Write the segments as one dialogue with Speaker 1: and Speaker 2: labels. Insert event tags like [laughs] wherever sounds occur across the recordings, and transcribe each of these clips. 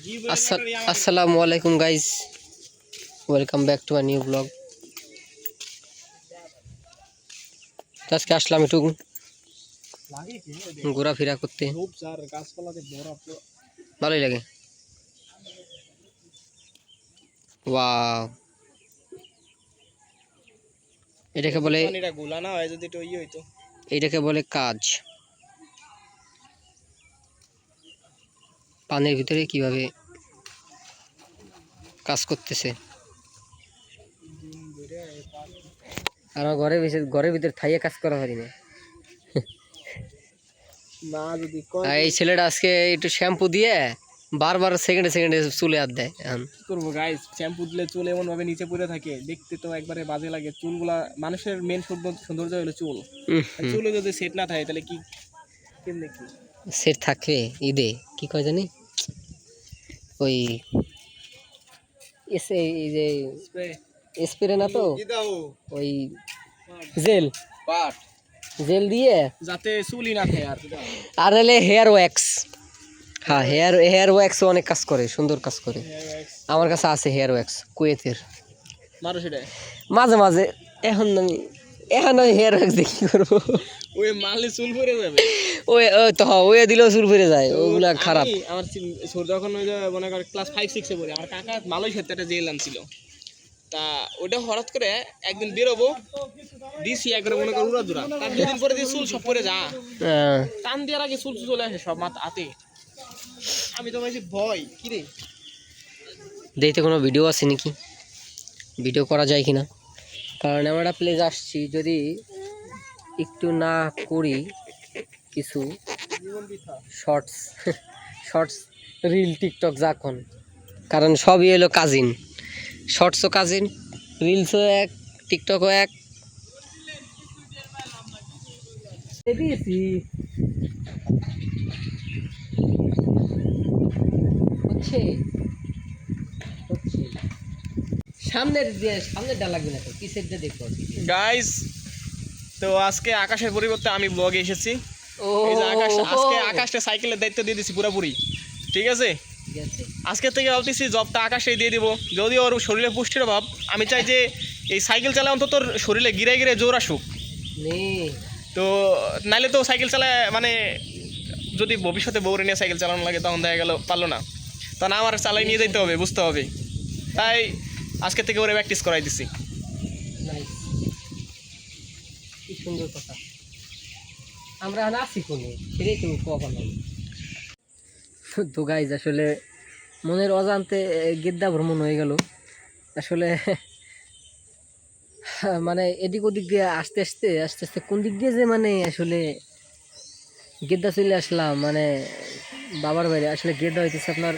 Speaker 1: আসসাল- আসসালামু আলাইকুম guys welcome back to a new blog আজকে আসলাম একটু ঘোরাফেরা করতে। ভালোই লাগে। ওয়াও এটাকে বলে
Speaker 2: পানিটা গোলা না যদি একটু হইতো।
Speaker 1: এটাকে বলে কাজ। পানির ভিতরে কীভাবে কাজ করতেছে? আর আমার ভিতরে ঘরের ভিতরে থাইয়ে কাজ করা পারি না। আর এই ছেলেটা আজকে একটু শ্যাম্পু দিয়ে বারবার সেকেন্ডে সেকেন্ডে চুলে হাত দেয় এখন।
Speaker 2: কি করব গাইস শ্যাম্পু দিলে চুল এমন ভাবে নিচে পড়ে থাকে। দেখতে তো একবারে বাজে লাগে। চুলগুলা মানুষের মেন সৌন্দর্য হলো চুল। চুলে যদি সেট না থাকে তাহলে কি কেমনে কি?
Speaker 1: সেট থাকে ঈদে। কি কয় জানি? ওই এসে এই যে
Speaker 2: স্প্রে
Speaker 1: না তো? ওই জেল।
Speaker 2: পাট।
Speaker 1: জেল দিয়ে?
Speaker 2: যাতে চুলই না থাকে আর
Speaker 1: আর হলে হেয়ার ওয়্যাক্স হ্যাঁ হেয়ার হেয়ার ওয়্যাক্স অনেক কাজ করে সুন্দর কাজ করে। আমার কাছে আছে হেয়ার ওয়্যাক্স কুয়েতের। মাঝে মাঝে। এখন আমি এখন আমি হেয়ার ওয়্যাক্স দেখি করব?
Speaker 2: ওই মারলে চুল পড়ে যাবে।
Speaker 1: ওই তো হ্যাঁ, ওই দিলেও চুল ফিরে যায় ওগুলা খারাপ।
Speaker 2: আমার ছোট যখন ওই মনে কর ক্লাস ফাইভ সিক্সে পড়ি আমার কাকা মালয়েশিয়াতে একটা আনছিল। তা ওটা হঠাৎ করে একদিন বেরোবো দিছি একবারে মনে কর উড়া দুরা তার দুদিন পরে দিয়ে চুল সব পরে যা
Speaker 1: হ্যাঁ।
Speaker 2: টান দেওয়ার আগে চুল চলে আসে সব মাথা হাতে। আমি তো ভাবছি ভয় কি রে?
Speaker 1: দেখতে কোনো ভিডিও আছে নাকি? ভিডিও করা যায় কি না কারণ আমরা একটা প্লেস আসছি যদি একটু না করি কিছু শর্টস শর্টস রিল, টিকটক যখন কারণ সবই এলো কাজিন। শর্টসও কাজিন, রিলসও এক, টিকটকও এক। হচ্ছে সামনের দিয়ে সামনেরটা লাগবে না তো, পিছেরটা দেখো
Speaker 2: গাইস তো আজকে আকাশের পরিবর্তে আমি ব্লগে এসেছি। এই যে আকাশ আজকে আকাশটা সাইকেলের দায়িত্ব দিয়ে দিছি পুরোপুরি। ঠিক আছে? আজকে থেকে ভাবতেছি জবটা আকাশে দিয়ে দিব। যদি ওর শরীরে পুষ্টির অভাব আমি চাই যে এই সাইকেল চালায় অন্তত শরীরে গিরে গিরে জোর আসুক। তো নাইলে তো সাইকেল চালায় মানে যদি ভবিষ্যতে বউরে নিয়ে সাইকেল চালানো লাগে তখন দেখা গেল পারল না। তখন আমার চালাই নিয়ে যেতে হবে বুঝতে হবে। তাই আজকে থেকে ওরে প্র্যাকটিস করাই দিছি
Speaker 1: নাইস কি সুন্দর কথা। আমরা এখন আছি কোনে? সেটাই তুমি কখন তো গাইজ আসলে মনের অজান্তে গেদ্দা ভ্রমণ হয়ে গেল। আসলে [laughs] মানে এদিক ওদিক দিয়ে আস্তে আস্তে আস্তে আস্তে কোন দিক দিয়ে যে মানে আসলে গেদ্দা চলে আসলাম মানে বাবার বাইরে আসলে গেদ্দা হইতেছে আপনার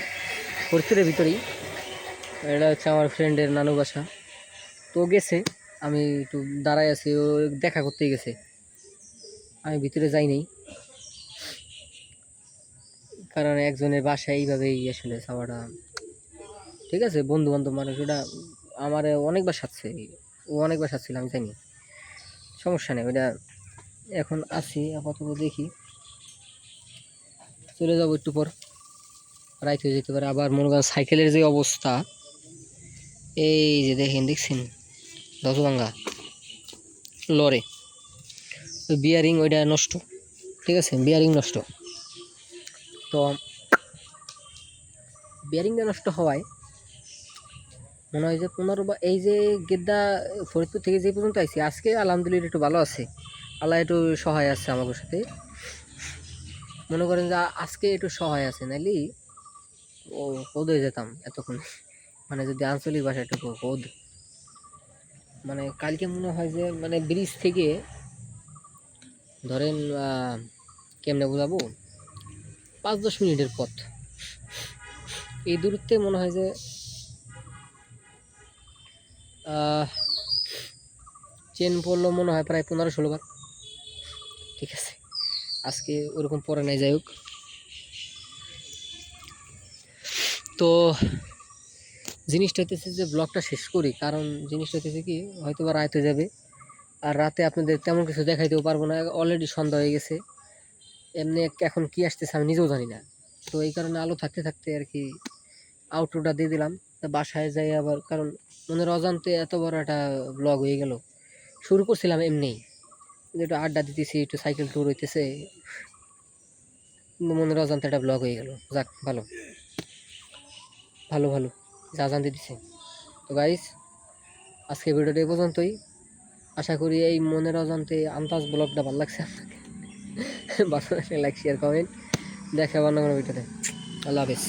Speaker 1: ফরিদপুরের ভিতরেই। এটা হচ্ছে আমার ফ্রেন্ডের নানু বাসা। তো গেছে। আমি একটু দাঁড়ায় আছি, ও দেখা করতেই গেছে। আমি ভিতরে যাই নাই। কারণ একজনের বাসায় এইভাবেই আসলে যাওয়াটা। ঠিক আছে বন্ধু বান্ধব মানুষ, ওটা আমার অনেকবার সাথে ও অনেকবার সাথছিল আমি জানি। সমস্যা নেই, ওটা এখন আছি, আপাতত দেখি। চলে যাব একটু পর। রাইত হয়ে যেতে পারে, আবার মনে সাইকেলের যে অবস্থা, এই যে দেখেন, দেখছেন? দশভাঙ্গা লরে। ওই বিয়ারিং ওইটা নষ্ট, ঠিক আছে? বিয়ারিং নষ্ট। তো বিয়ারিংটা নষ্ট হওয়ায় মনে হয় যে পনেরো বা এই যে গেদ্দা ফরিদপুর থেকে যে পর্যন্ত আইছি, আজকে আলহামদুলিল্লাহ একটু ভালো আছে। আল্লাহ একটু সহায় আছে আমাদের সাথে। মনে করেন যে আজকে একটু সহায় আছে, নাইলে ও কোদ হয়ে যেতাম এতক্ষণ। মানে যদি আঞ্চলিক ভাষায় একটু কোদ মানে কালকে মনে হয় যে মানে ব্রিজ থেকে, ধরেন কেমনে বোঝাবো? পাঁচ দশ মিনিটের পথ। এই দূরত্বে মনে হয় যে চেন পড়ল মনে হয় প্রায় পনেরো ষোলো বার। ঠিক আছে, আজকে ওরকম পরে নাই, যাই হোক। তো জিনিসটা হইতেছে যে ব্লগটা শেষ করি, কারণ জিনিসটা হইতেছে কি হয়তো বা রাত যাবে, আর রাতে আপনাদের তেমন কিছু দেখাইতেও পারব না অলরেডি সন্ধ্যা হয়ে গেছে, এমনি এখন কি আসতেছে আমি নিজেও জানি না। তো এই কারণে আলো থাকতে থাকতে আর কি আউটরোটা দিয়ে দিলাম, তা বাসায় যাই আবার, কারণ মনের অজান্তে এত বড় একটা ব্লগ হয়ে গেল। শুরু করছিলাম এমনি, একটু আড্ডা দিতেছি, একটু সাইকেল ট্যুর হইতেছে, মনের অজান্তে একটা ব্লগ হয়ে গেল, যাক, ভালো। ভালো ভালো। যা জানতে দিছে। তো গাইস আজকে ভিডিওটা পর্যন্তই। আশা করি এই মনের অজান্তে আন্দাজ ব্লগটা ভালো লাগছে আপনাকে। ভালো লাইক শেয়ার কমেন্ট দেখে অন্য কোনো ভিডিওতে। আল্লাহ হাফেজ।